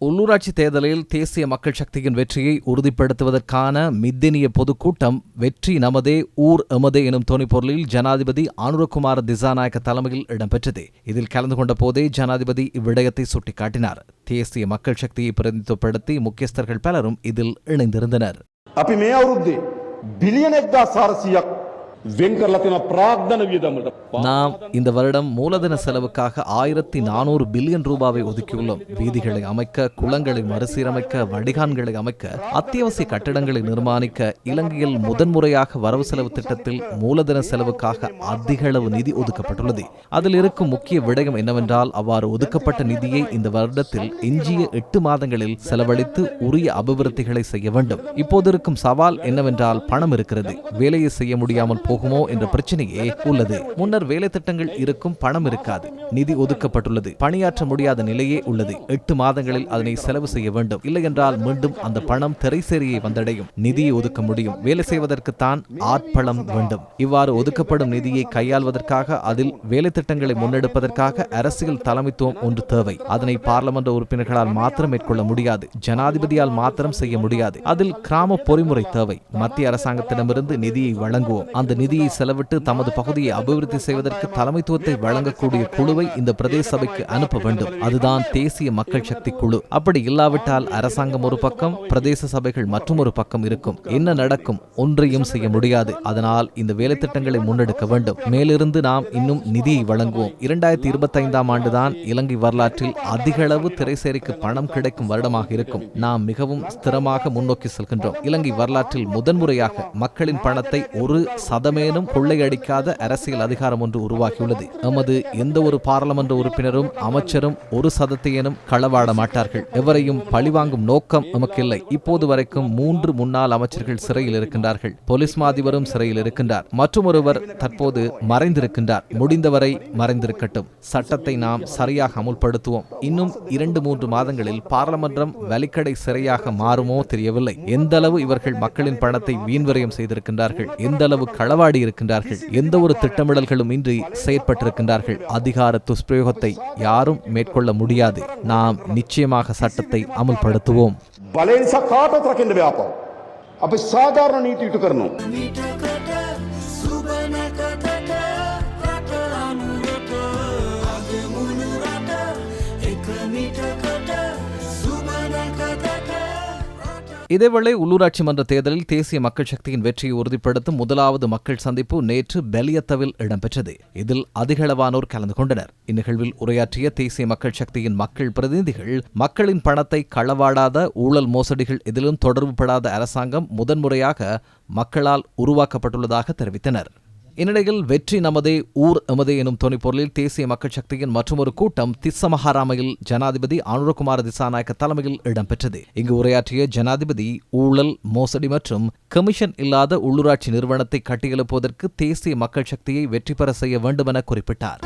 உள்ளூராட்சி தேர்தலில் தேசிய மக்கள் சக்தியின் வெற்றியை உறுதிப்படுத்துவதற்கான மித்தினிய பொதுக்கூட்டம் வெற்றி நமதே ஊர் எமதே எனும் தொனிப்பொருளில் ஜனாதிபதி அனுரகுமார திசாநாயக்க தலைமையில் இடம்பெற்றது. இதில் கலந்து கொண்ட போதே ஜனாதிபதி இவ்விடயத்தை சுட்டிக்காட்டினார். தேசிய மக்கள் சக்தியை பிரதிநிதித்துவப்படுத்தி முக்கியஸ்தர்கள் பலரும் இதில் இணைந்திருந்தனர். நாம் இந்த வருடம் மூலதன செலவுக்காக ஆயிரத்தி நானூறு பில்லியன் ரூபாவை ஒதுக்கியுள்ளோம். வீதிகளை அமைக்க குளங்களை மறுசீரமைக்க வடிகான்களை அமைக்க அத்தியாவசிய கட்டிடங்களை நிர்மாணிக்க இலங்கையில் முதன்முறையாக வரவு செலவு திட்டத்தில் மூலதன செலவுக்காக அதிக அளவு நிதி ஒதுக்கப்பட்டுள்ளது. அதில் இருக்கும் முக்கிய விடயம் என்னவென்றால் அவ்வாறு ஒதுக்கப்பட்ட நிதியை இந்த வருடத்தில் எஞ்சிய எட்டு மாதங்களில் செலவழித்து உரிய அபிவிருத்திகளை செய்ய வேண்டும். இப்போது இருக்கும் சவால் என்னவென்றால் பணம் இருக்கிறது. வேலையை செய்ய முடியாமல் போகுமோ என்ற பிரச்சனையே உள்ளது. முன்னர் வேலை திட்டங்கள் இருக்கும் பணம் இருக்காது. நிதி ஒதுக்கப்பட்டுள்ளது. பணியாற்ற முடியாத நிலையே உள்ளது. எட்டு மாதங்களில் அதனை செலவு செய்ய வேண்டும். இல்லை என்றால் மீண்டும் அந்த பணம் திரைசேரியை வந்தடையும். நிதியை ஒதுக்க முடியும். வேலை செய்வதற்குத்தான் ஆட்பளம் வேண்டும். இவ்வாறு ஒதுக்கப்படும் நிதியை கையாள்வதற்காக அதில் வேலை திட்டங்களை முன்னெடுப்பதற்காக அரசியல் தலைமைத்துவம் ஒன்று தேவை. அதனை பார்லமென்ற உறுப்பினர்களால் மாத்திரம் மேற்கொள்ள முடியாது. ஜனாதிபதியால் மாத்திரம் செய்ய முடியாது. அதில் கிராம பொறிமுறை தேவை. மத்திய அரசாங்கத்திடமிருந்து நிதியை வழங்குவோம். அந்த நிதியை செலவிட்டு தமது பகுதியை அபிவிருத்தி செய்வதற்கு தலைமைத்துவத்தை வழங்கக்கூடிய குழுவை இந்த பிரதேச சபைக்கு அனுப்ப வேண்டும். அதுதான் தேசிய மக்கள் சக்தி குழு. அப்படி இல்லாவிட்டால் அரசாங்கம் ஒரு பக்கம் பிரதேச சபைகள் மற்றும் ஒரு பக்கம் இருக்கும். என்ன நடக்கும்? ஒன்றையும் செய்ய முடியாது. அதனால் இந்த வேலை திட்டங்களை முன்னெடுக்க வேண்டும். மேலிருந்து நாம் இன்னும் நிதியை வழங்குவோம். இரண்டாயிரத்தி இருபத்தி ஐந்தாம் ஆண்டுதான் இலங்கை வரலாற்றில் அதிக அளவு திரைசேரிக்கு பணம் கிடைக்கும் வருடமாக இருக்கும். நாம் மிகவும் ஸ்திரமாக முன்னோக்கி செல்கின்றோம். இலங்கை வரலாற்றில் முதன்முறையாக மக்களின் பணத்தை ஒரு சத மதமேனும் கொள்ளையடிக்காத அரசியல் அதிகாரம் ஒன்று உருவாகியுள்ளது. எமது எந்த ஒரு பாராளுமன்ற உறுப்பினரும் அமைச்சரும் ஒரு சதத்தையனும் களவாட மாட்டார்கள். எவரையும் பழிவாங்கும் நோக்கம் நமக்கில்லை இப்போது வரைக்கும் மூன்று முன்னாள் அமைச்சர்கள் சிறையில் இருக்கின்றார்கள். போலீஸ் மாதிபரும் சிறையில் இருக்கின்றார். மற்றொருவர் தற்போது மறைந்திருக்கின்றார். முடிந்தவரை மறைந்திருக்கட்டும். சட்டத்தை நாம் சரியாக அமுல்படுத்துவோம். இன்னும் இரண்டு மூன்று மாதங்களில் பாராளுமன்றம் வலிக்கடை சிறையாக மாறுமோ தெரியவில்லை. எந்த அளவு இவர்கள் மக்களின் பணத்தை வீண்விரயம் செய்திருக்கின்றார்கள். எந்த அளவு களவாடி இருக்கின்றார்கள். எந்த ஒரு திட்டமிடல்களும் இன்றி செயற்பட்டிருக்கின்றார்கள். அதிகார துஷ்பிரயோகத்தை யாரும் மேற்கொள்ள முடியாது. நாம் நிச்சயமாக சட்டத்தை அமுல்படுத்துவோம். அப்ப சாதாரண நீட்டிட்டு இதேவேளை உள்ளூராட்சி மன்ற தேர்தலில் தேசிய மக்கள் சக்தியின் வெற்றியை உறுதிப்படுத்தும் முதலாவது மக்கள் சந்திப்பு நேற்று பெலியத்தவில் இடம்பெற்றது. இதில் அதிகளவானோர் கலந்து கொண்டனர். இந்நிகழ்வில் உரையாற்றிய தேசிய மக்கள் சக்தியின் மக்கள் பிரதிநிதிகள் மக்களின் பணத்தை களவாடாத ஊழல் மோசடிகள் எதிலும் தொடர்புபடாத அரசாங்கம் முதன்முறையாக மக்களால் உருவாக்கப்பட்டுள்ளதாக தெரிவித்தனர். இந்நிலையில் வெற்றி நமதே ஊர் எமதே எனும் தொனிப்பொருளில் தேசிய மக்கள் சக்தியின் மற்றொரு கூட்டம் திஸ்ஸமஹாராமையில் ஜனாதிபதி அனுரகுமார திசாநாயக்க தலைமையில் இடம்பெற்றது. இங்கு உரையாற்றிய ஜனாதிபதி ஊழல் மோசடி மற்றும் கமிஷன் இல்லாத உள்ளூராட்சி நிறுவனத்தை கட்டியெழுப்புவதற்கு தேசிய மக்கள் சக்தியை வெற்றி பெற செய்ய வேண்டுமென குறிப்பிட்டார்.